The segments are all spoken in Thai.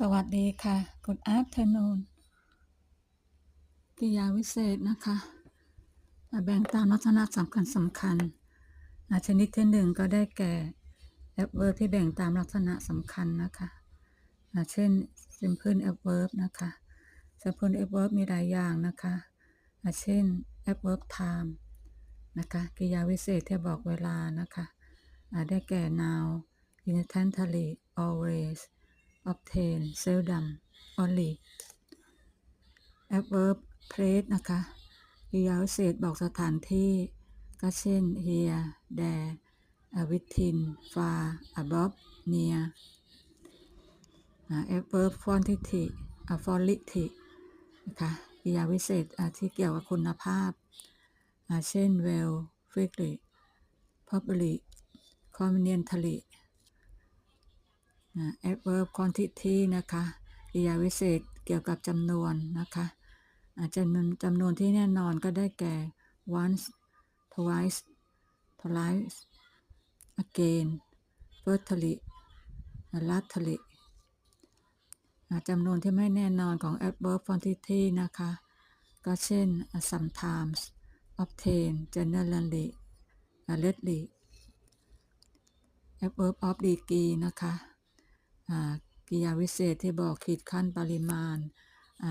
สวัสดีค่ะ Good afternoon กิยาวิเศษนะคะแบ่งตามลักษณะสำคัญสำคัญอะชนิดที่หนึ่งก็ได้แก่ adverb ที่แบ่งตามลักษณะสำคัญนะคะะเช่น simple adverb นะคะ simple adverb มีหลายอย่างนะคะะเช่น adverb time นะคะกิยาวิเศษที่บอกเวลานะคะะได้แก่ now instantly always obtain seldom only adverb place นะคะกริยาวิเศษบอกสถานที่ ก็เช่น here there uh, within far above near อ่า adverb quantity อ่า quality นะคะกริยาวิเศษอ่าที่เกี่ยวกับคุณภาพอ่าเช่น well frequently probably conveniently นะ adverb quantity นะคะกริยาวิเศษเกี่ยวกับจำนวนนะคะอาจจะนวนจำนวนที่แน่นอนก็ได้แก่ once twice thrice again firstly lastly จำนวนที่ไม่แน่นอนของ adverb quantity นะคะ ก็เช่น sometimes obtain generally lately adverb of degree นะคะ กิยาวิเศษที่บอกขีดขั้นปริมาณ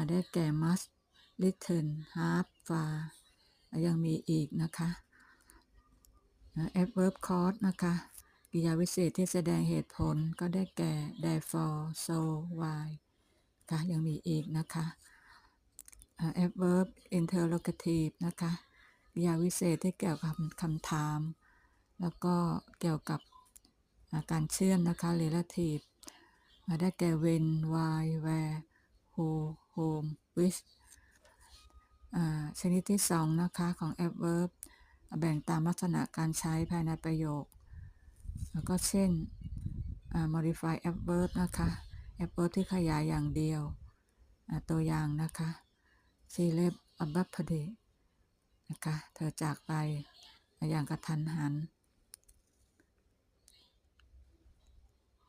ได้แก่ must little half far ยังมีอีกนะคะ adverb cause นะคะกิยาวิเศษที่แสดงเหตุผลก็ได้แก่ therefore so why ค่ะยังมีอีกนะคะ adverb interrogative นะคะกิยาวิเศษที่เกี่ยวกับคำถาม แล้วก็เกี่ยวกับการเชื่อมนะคะ relative ได้แก่ when why where who whom which อ่าชนิดที่สองนะคะของ adverb แบ่งตามลักษณะการใช้ภายในประโยค แล้วก็เช่น modify adverb นะคะ adverb ที่ขยายอย่างเดียวอ่าตัวอย่างนะคะ she left abruptly นะคะ เธอจากไปอย่างกระทันหัน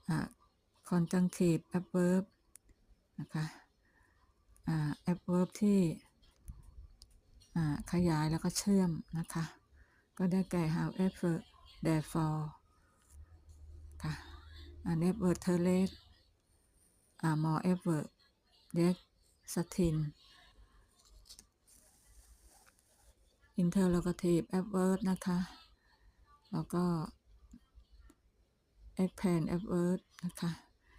อ่า conjunctive adverb นะคะอ่า adverb ที่อ่าขยายแล้วก็เชื่อมนะคะ ก็ได้แก่ however therefore ค่ะ nevertheless moreover yet still interrogative adverb นะคะ แล้วก็ expand adverb นะคะ